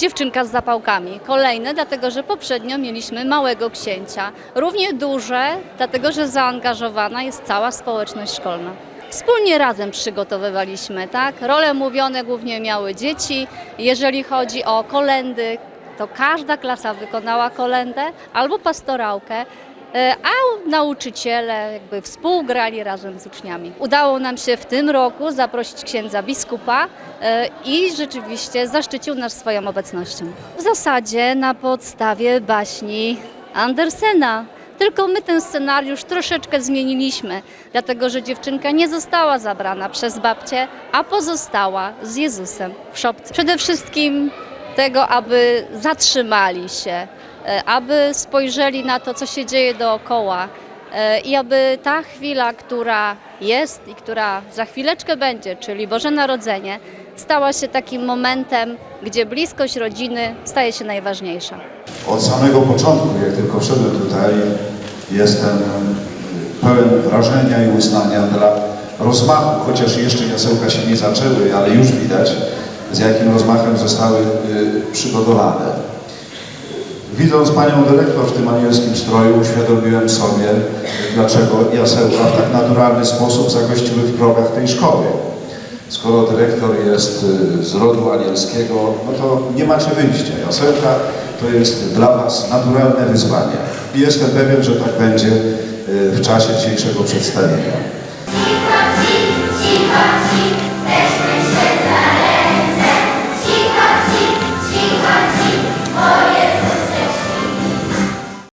dziewczynka z zapałkami. Kolejne, dlatego że poprzednio mieliśmy małego księcia. Równie duże, dlatego że zaangażowana jest cała społeczność szkolna. Wspólnie razem przygotowywaliśmy, tak? Role mówione głównie miały dzieci. Jeżeli chodzi o kolendy, to każda klasa wykonała kolendę albo pastorałkę, a nauczyciele jakby współgrali razem z uczniami. Udało nam się w tym roku zaprosić księdza biskupa e, i rzeczywiście zaszczycił nas swoją obecnością. W zasadzie na podstawie baśni Andersena. Tylko my ten scenariusz troszeczkę zmieniliśmy, dlatego że dziewczynka nie została zabrana przez babcię, a pozostała z Jezusem w szopce. Przede wszystkim tego, aby zatrzymali się, e, aby spojrzeli na to, co się dzieje dookoła e, i aby ta chwila, która jest i która za chwileczkę będzie, czyli Boże Narodzenie, stała się takim momentem, gdzie bliskość rodziny staje się najważniejsza. Od samego początku, jak tylko wszedłem tutaj, jestem pełen wrażenia i uznania dla rozmachu, chociaż jeszcze jasełka się nie zaczęły, ale już widać, z jakim rozmachem zostały y, przygotowane. Widząc panią dyrektor w tym anielskim stroju, uświadomiłem sobie, dlaczego jasełka w tak naturalny sposób zagościły w progach tej szkoły. Skoro dyrektor jest y, z rodu anielskiego, no to nie macie wyjścia. Jasełka to jest dla Was naturalne wyzwanie. I jestem pewien, że tak będzie y, w czasie dzisiejszego przedstawienia.